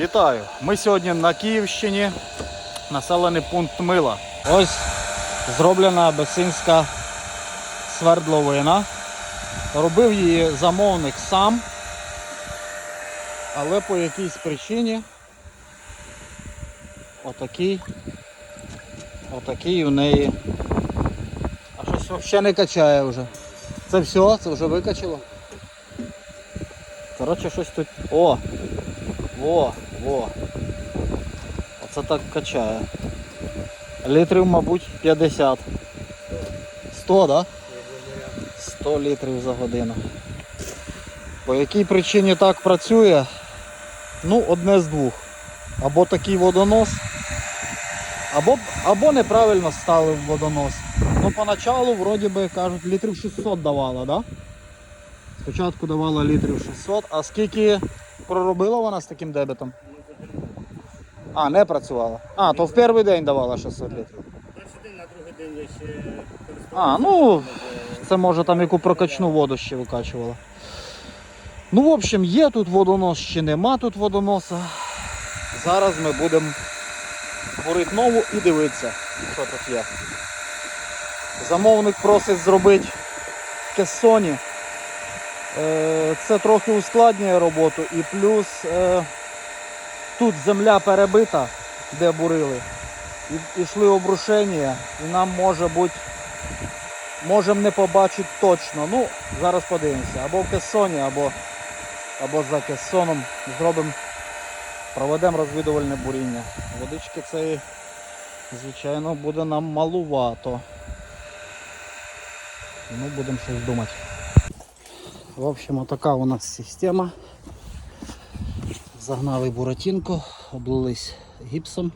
Вітаю! Ми сьогодні на Київщині, населений пункт Мила. Ось зроблена абесинська свердловина. Робив її замовник сам, але по якійсь причині отакий, отакий у неї. А щось взагалі не качає вже. Це все, це вже викачало. Коротше, щось тут. О! Во, во. Оце так качає. Літрів, мабуть, 50. 100, да? 100 літрів за годину. По якій причині так працює? Ну, одне з двох. Або такий водонос, або, або неправильно ставив водонос. Ну, поначалу, вроді би, кажуть, літрів 600 давала, да? Спочатку давала літрів 600, а скільки проробила вона з таким дебетом? А, не працювала. А, то в перший день давала 600 літрів. Перший день, на другий день я ще А, ну це може там яку прокачну воду ще викачувала. Ну, в общем, є тут водонос чи нема тут водоноса. Зараз ми будемо бурити нову і дивитися, що тут є. Замовник просить зробити кесоні. Е, Це трохи ускладнює роботу і плюс е, тут земля перебита, де бурили. І, ішли обрушення, і нам може бути можемо не побачити точно. Ну, зараз подивимося. Або в кессоні, або, або за кессоном зробимо, проведемо розвідувальне буріння. Водички цієї, звичайно, буде нам малувато. Ну, будемо щось думати. В общем, отака у нас система. Загнали буратинку, облились гіпсом.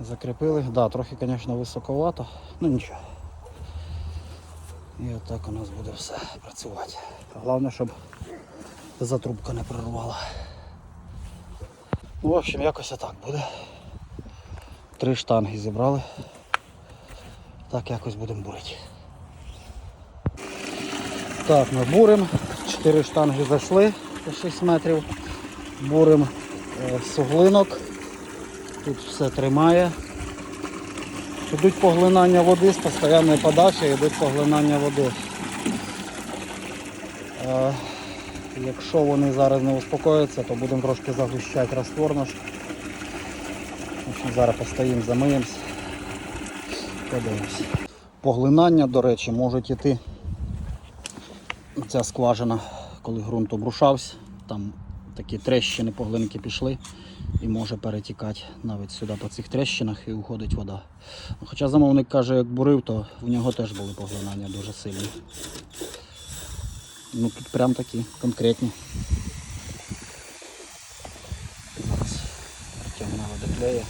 Закріпили. Да, трохи, звісно, високовато, ну нічого. І отак у нас буде все працювати. Головне, щоб затрубка не прорвала. Ну, в общем, якось отак буде. Три штанги зібрали. Так якось будемо бурити. Так, ми буримо. Чотири штанги зайшли по 6 метрів. Буримо е, суглинок. Тут все тримає. Йдуть поглинання води з постійної подачі, йдуть поглинання води. Е, якщо вони зараз не успокояться, то будемо трошки загущати раствор наш. Зараз постоїмо, замиємося. Подивимось. Поглинання, до речі, можуть іти. Ця скважина, коли ґрунт обрушався, там такі трещини поглинки пішли і може перетікати навіть сюди по цих трещинах і уходить вода. Ну, Хоча замовник каже, як бурив, то в нього теж були поглинання дуже сильні. Ну тут прям такі конкретні. Зараз притягнемо до клея.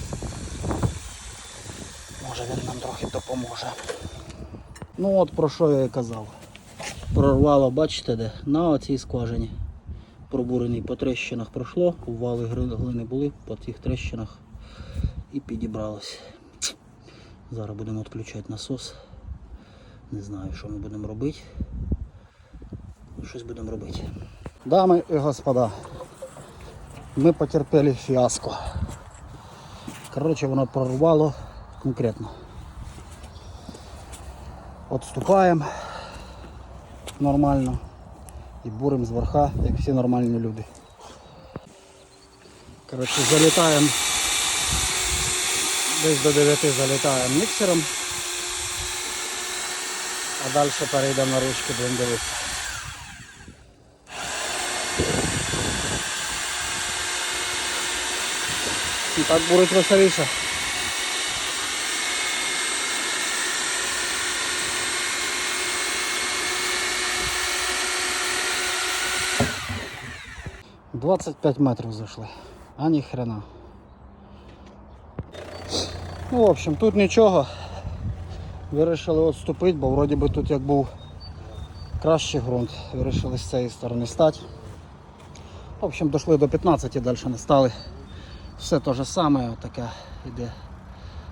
Може він нам трохи допоможе. Ну от про що я і казав. Прорвало, бачите де? На оцій скважині пробурений по трещинах пройшло, ували глини були по цих трещинах і підібралось. Зараз будемо відключати насос. Не знаю, що ми будемо робити. Щось будемо робити. Дами і господа, ми потерпіли фіаско. Коротше, воно прорвало конкретно. Отступаємо нормально і буримо з верха, як всі нормальні люди. Коротше, залітаємо. Десь до 9 залітаємо міксером. А далі перейдемо на ручки, будемо дивитися. І так бурить веселіше. Двадцять п'ять метрів зайшли, а ні хрена. Ну, в общем, тут нічого. Вирішили відступити, бо вроді би тут як був кращий ґрунт. Вирішили з цієї сторони стати. В общем, дійшли до 15 і далі не стали. Все те же саме, така йде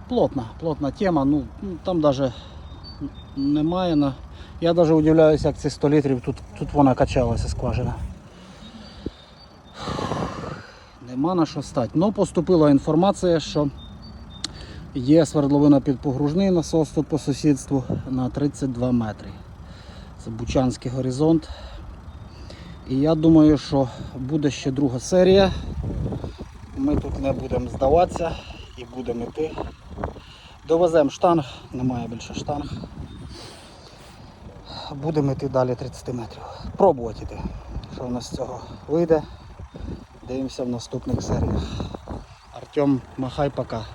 плотна, плотна тема. Ну, там навіть немає. На... Я навіть удивляюся, як ці 100 літрів тут, тут вона качалася скважина. Нема на що стати. Ну, поступила інформація, що є свердловина під погружний насос тут по сусідству на 32 метри. Це Бучанський горизонт. І я думаю, що буде ще друга серія. Ми тут не будемо здаватися і будемо йти. Довеземо штанг, немає більше штанг. Будемо йти далі 30 метрів. Пробувати йти. Що в нас з цього вийде. Дивимося в наступних серіях. Артем, махай пока.